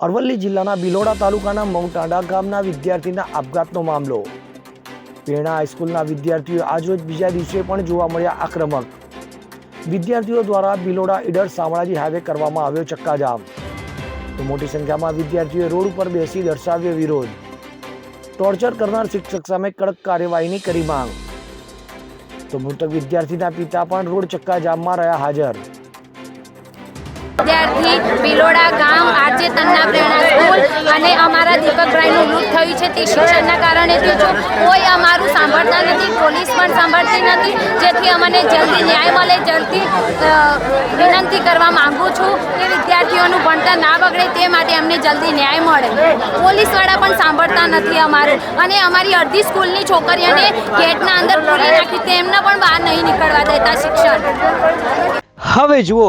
અરવલ્લી જિલ્લાના બિલોડા તાલુકાના મઉટાડા ગામના વિદ્યાર્થીના આપઘાતનો મામલો. પેણા હાઈસ્કૂલના વિદ્યાર્થીઓ આજરોજ બીજા દિવસે પણ જોવા મળ્યા આક્રમક. વિદ્યાર્થીઓ દ્વારા બિલોડા ઈડર શામળાજી હાઈવે કરવામાં આવ્યો ચક્કાજામ. તો મોટી સંખ્યામાં વિદ્યાર્થીઓએ રોડ ઉપર બેસી દર્શાવ્યો વિરોધ. ટોર્ચર કરનાર શિક્ષક સામે કડક કાર્યવાહીની કરી માંગ. તો મૃતક વિદ્યાર્થીના પિતા પણ રોડ ચક્કાજામમાં રહ્યા હાજર. વિદ્યાર્થી બિલોડા ગામ આરજે તન્ના પ્રેરણા સ્કૂલ અને અમારા દીપકભાઈનું મૃત થયું છે તે શિક્ષણના કારણે. થયું છે કોઈ અમારું સાંભળતા નથી, પોલીસ પણ સાંભળતી નથી, જેથી અમને જલ્દી ન્યાય મળે, જલ્દી વિનંતી કરવા માંગુ છું કે વિદ્યાર્થીઓનું ભણતર ના બગડે તે માટે અમને જલ્દી ન્યાય મળે. પોલીસવાળા પણ સાંભળતા નથી અમારું. અને અમારી અડધી સ્કૂલની છોકરીઓને ગેટના અંદર પૂરી નાખી, તેમને પણ બહાર નહીં નીકળવા દેતા શિક્ષણ. હવે જુઓ